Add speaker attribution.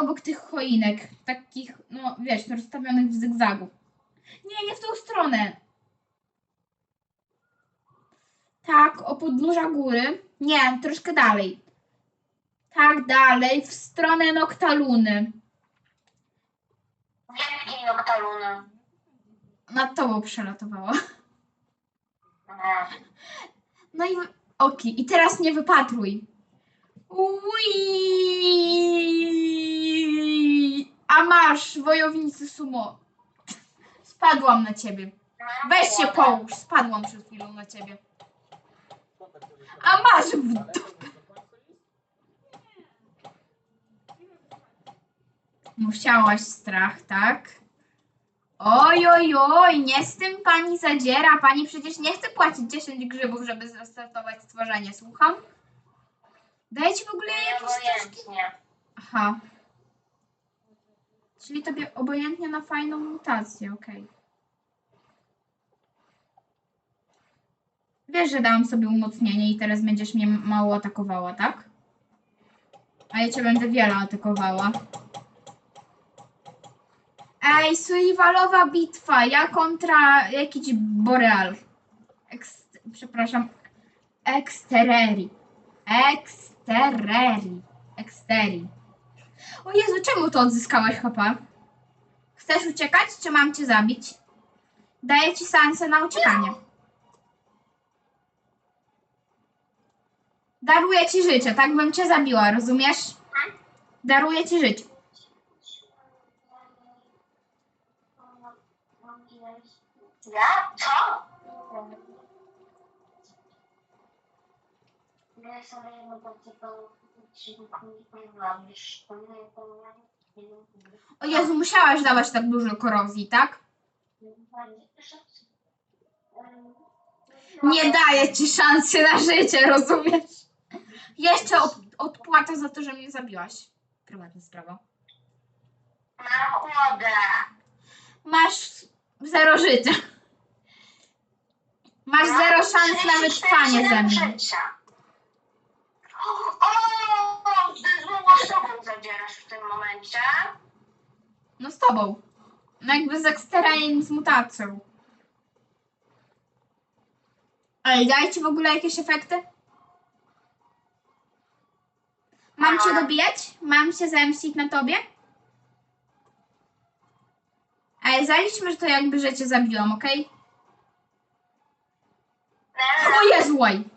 Speaker 1: obok tych choinek, takich, no wiesz, rozstawionych w zygzagu. Nie, nie w tą stronę. Tak, o podnóża góry. Nie, troszkę dalej. Tak, dalej, w stronę Noktaluny.
Speaker 2: Wielki noktaluny.
Speaker 1: Nad tobą przelatowała.
Speaker 2: Nie.
Speaker 1: No i oki. I teraz nie wypatruj. Ui! Masz, wojownicy sumo. Spadłam na ciebie. Weź się połóż. Spadłam przed chwilą na ciebie. A masz w dupę. Musiałaś strach, tak? Oj, oj, oj, nie z tym pani zadziera. Pani przecież nie chce płacić 10 grzybów, żeby zrestartować stworzenie. Słucham? Dajcie w ogóle jakieś.
Speaker 2: Obojętnie.
Speaker 1: Aha. Czyli tobie obojętnie na fajną mutację, okej. Wiesz, że dałam sobie umocnienie i teraz będziesz mnie mało atakowała, tak? A ja cię będę wiele atakowała. Ej, survivalowa bitwa. Ja kontra jakiś Boreal. Eks, przepraszam. Extereri. Extereri. Exteri. O Jezu, czemu to odzyskałeś HP? Chcesz uciekać, czy mam cię zabić? Daję ci szansę na uciekanie. Daruję ci życie, tak bym cię zabiła, rozumiesz? Daruję ci życie.
Speaker 2: Ja? Co? Ja sobie jedno bardzo
Speaker 1: O Jezu, musiałaś dawać tak dużo korozji, tak? Nie daję ci szansy na życie, rozumiesz? Jeszcze od, odpłata za to, że mnie zabiłaś. Prywatna sprawa.
Speaker 2: Na chłodę.
Speaker 1: Masz zero życia. Masz zero szans na wytrwanie ze mną.
Speaker 2: Życia. O, ty znowu z tobą zadzierasz w tym momencie.
Speaker 1: No z tobą. No jakby z ekstreem z mutacją. Ale dajcie w ogóle jakieś efekty? Mam cię dobijać? Mam się zemścić na tobie? Ale zaliczmy, że to jakby, że cię zabiłam, okej? O Jezu, łaj.